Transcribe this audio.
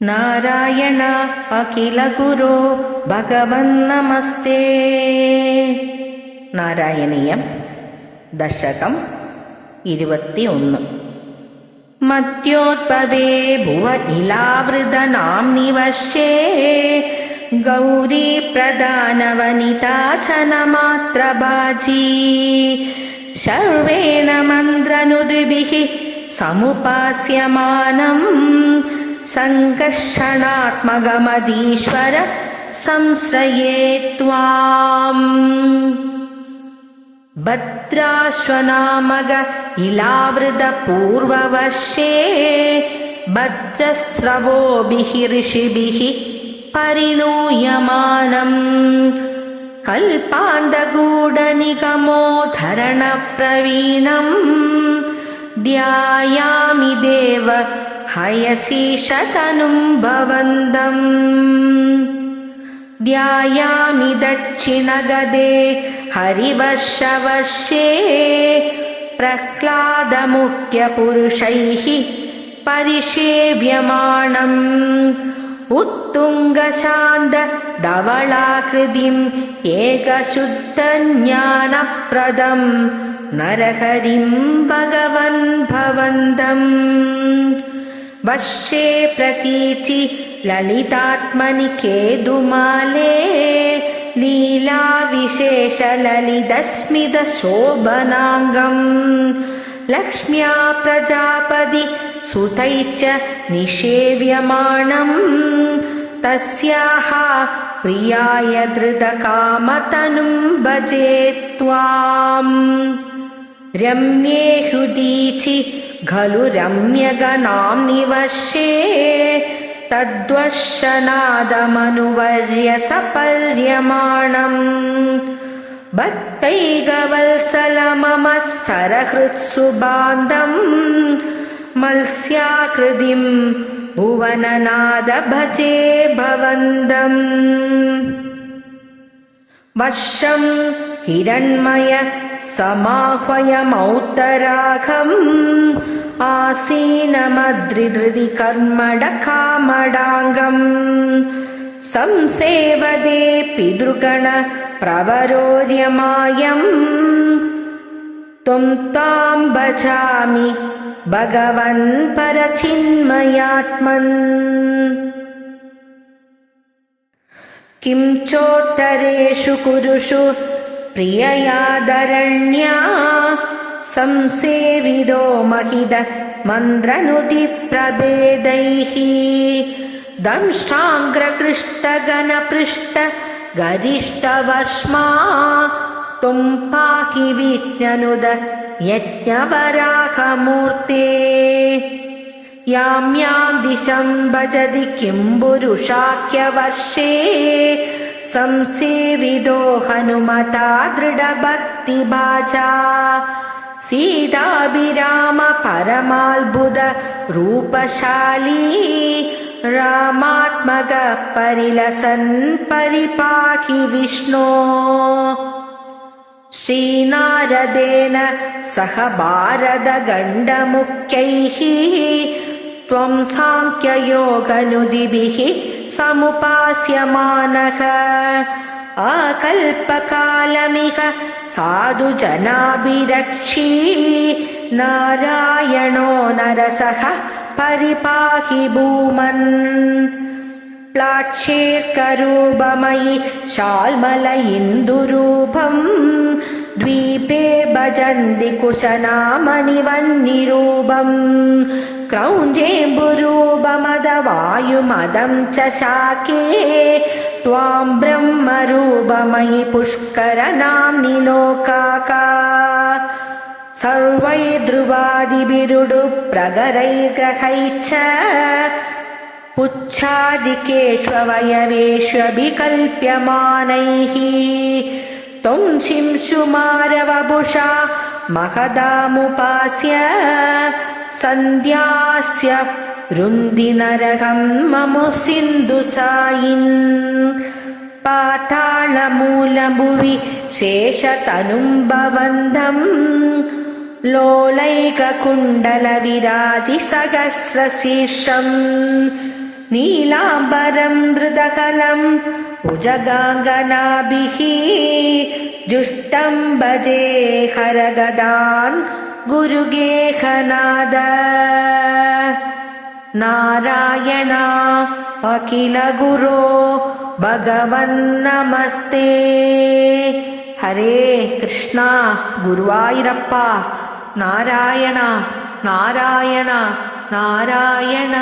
नारायण अखिलगुरो भगवन्नमस्ते നാരായണീയം ദശകം ഇരുപത്തിയൊന്ന് മദ്യോദ്ഭവേ ഭുവ ഇലാവൃതനാം നിവശ്യേ ഗൗരീ പ്രധാനവനിതാചനമാത്രഭാജീ ശർവേണ മന്ത്രനുദിഭിः സമുപാസ്യമാനം सङ्कर्षणात्मगमदीश्वर संश्रये त्वाम्। भद्राश्वनामग इलावृतपूर्ववर्षे भद्रस्रवोभिः ऋषिभिः परिणूयमानम्। कल्पान्तगूढनिगमोधरणप्रवीणम् ध्यायामि देव हयसीशतनुं भवन्दम्। ध्यायामि दक्षिणगदे हरिवर्षवर्षे प्रह्लादमुख्यपुरुषैः परिषेव्यमाणम्। उत्तुङ्गशान्त धवलाकृतिम् एकशुद्धज्ञानप्रदम् नरहरिं भगवन् भवन्तम् वर्षे प्रतीचि ललितात्मनि केदुमाले लीलाविशेषललितस्मितशोभनाङ्गम् लक्ष्म्या प्रजापदि सुतै च निषेव्यमाणम् तस्याः प्रियाय धृतकामतनुं भजे त्वाम् रम्ये हृदीचि खलु रम्यगणां निवर्षे तद्वर्षनादमनुवर्य सपर्यमाणम् भक्तैगवत्सल मम सरहृत्सुबान्धम् मत्स्याकृतिं भुवननाद भजे भवन्दम्। वर्षं हिरण्मय समाह्वयमौत्तराघम् आसीनमद्रिधृति कर्मडकामडाङ्गम् संसेवदे पितृगण प्रवरोर्यमायम् त्वं तां भजामि भगवन् परचिन्मयात्मन् किं चोत्तरेषु कुरुषु प्रिययादरण्या संसेविदो महिद मन्द्रनुदिप्रभेदैः दंष्टाङ्ग्रकृष्टगणपृष्ट गरिष्ठवर्ष्मा त्वं पाहि विज्ञनुद यज्ञवराहमूर्ते यां यां दिशं भजति किं पुरुषाख्यवर्षे संसेविदो हनुमता दृढभक्तिभाजा सीताभिराम परमाल्बुध रूपशाली रामात्मक परिलसन् परिपाहि विष्णो। श्रीनारदेन सह भारदगण्डमुख्यैः त्वं साङ्ख्ययोगनुदिभिः समुपास्यमानः। आकल्पकालमिह साधुजनाभिरक्षी नारायणो नरसः परिपाहि भूमन्। प्लाक्षेकरूपमयि शाल्मल इन्दुरूपम् द्वीपे भजन्ति कुशनामनिवन्निरूपम् क्रौञ्जेम्बुरूपमदवायुमदं च शाके। त्वां ब्रह्मरूपमयि पुष्करनाम्नि लोकाका सर्वैर्ध्रुवादिभिरुडुप्रगरैर्ग्रहैः च। पुच्छादिकेष्ववयवेष्वभिकल्प्यमानैः त्वं शिंशुमारवपुषा महदामुपास्य सन्ध्यास्य रुन्दिनरहं ममु सिन्धुसायिन् पाताळमूलभुवि शेषतनुं भवन्तम् लोलैककुण्डलविराजिसहस्रशीर्षम् नीलाम्बरं धृतकलम् भुजगाङ्गनाभिः जुष्टं भजे हरगदान् गुरुगेहनाद नारायणा अखिलगुरो भगवन्नमस्ते हरे कृष्णा गुरुवायुरप्पा नारायण नारायण नारायण